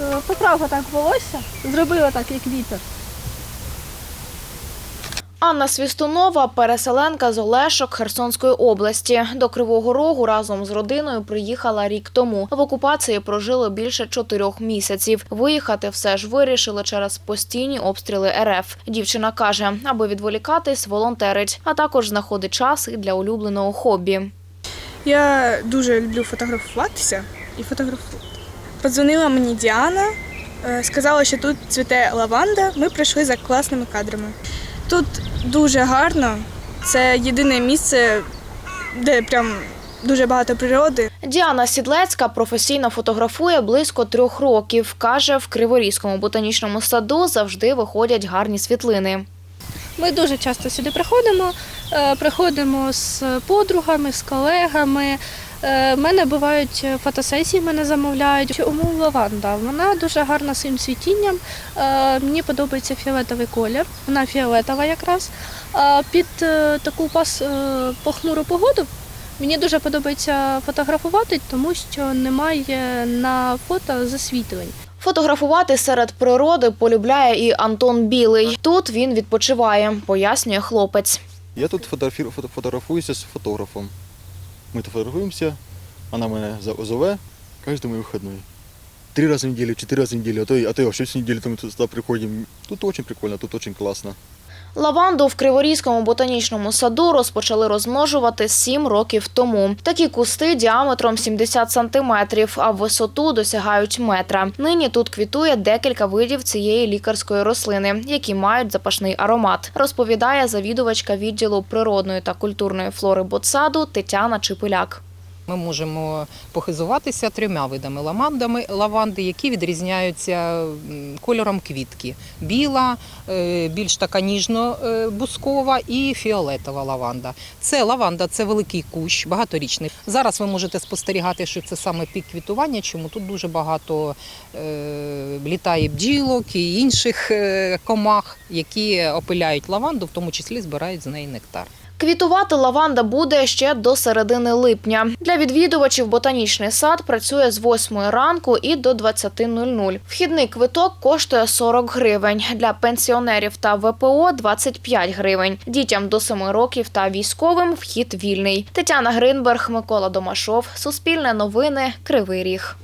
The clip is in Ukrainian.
е, поправ отак волосся, зробив отак, як вітер. Анна Свістунова – переселенка з Олешок Херсонської області. До Кривого Рогу разом з родиною приїхала рік тому. В окупації прожили більше чотирьох місяців. Виїхати все ж вирішили через постійні обстріли РФ. Дівчина каже, аби відволікатись, волонтерить, а також знаходить час і для улюбленого хобі. Я дуже люблю фотографуватися і фотографувати. Подзвонила мені Діана, е, сказала, що тут цвіте лаванда. Ми прийшли за класними кадрами. Тут дуже гарно. Це єдине місце, де прям дуже багато природи. Діана Сідлецька професійно фотографує близько трьох років. Каже, в Криворізькому ботанічному саду завжди виходять гарні світлини. Ми дуже часто сюди приходимо. е, Приходимо з подругами, з колегами. Е, В мене бувають фотосесії, мене замовляють. Чому лаванда? Вона дуже гарна своїм цвітінням. Е, Мені подобається фіолетовий колір, вона фіолетова якраз. Під е, таку пас е, похмуру погоду мені дуже подобається фотографувати, тому що немає на фото засвітлень. Фотографувати серед природи полюбляє і Антон Білий. Тут він відпочиває, пояснює хлопець. Я тут фотографуюся з фотографом. Фотографуємося, вона мене за- зове кожен мій вихідний. Три рази в неділю, чотири рази в неділю, а то, а то й вообще всю неділю ми тут сюди приходимо. Тут дуже прикольно, тут дуже класно. Лаванду в Криворізькому ботанічному саду розпочали розмножувати сім років тому. Такі кусти діаметром 70 сантиметрів, а в висоту досягають метра. Нині тут квітує декілька видів цієї лікарської рослини, які мають запашний аромат, розповідає завідувачка відділу природної та культурної флори ботсаду Тетяна Чипиляк. Ми можемо похизуватися трьома видами ламандами лаванди, які відрізняються кольором квітки: біла, е, більш така ніжно-бускова і фіолетова лаванда. Це лаванда, це великий кущ, багаторічний. Зараз ви можете спостерігати, що це саме пік квітування, чому тут дуже багато е, літає бджілок і інших е, комах, які опиляють лаванду, в тому числі збирають з неї нектар. Квітувати лаванда буде ще до середини липня. Для відвідувачів ботанічний сад працює з 8 ранку і до 20.00. Вхідний квиток коштує 40 гривень. Для пенсіонерів та ВПО 25 гривень. Дітям до 7 років та військовим вхід вільний. Тетяна Гринберг, Микола Домашов. Суспільне новини. Кривий Ріг.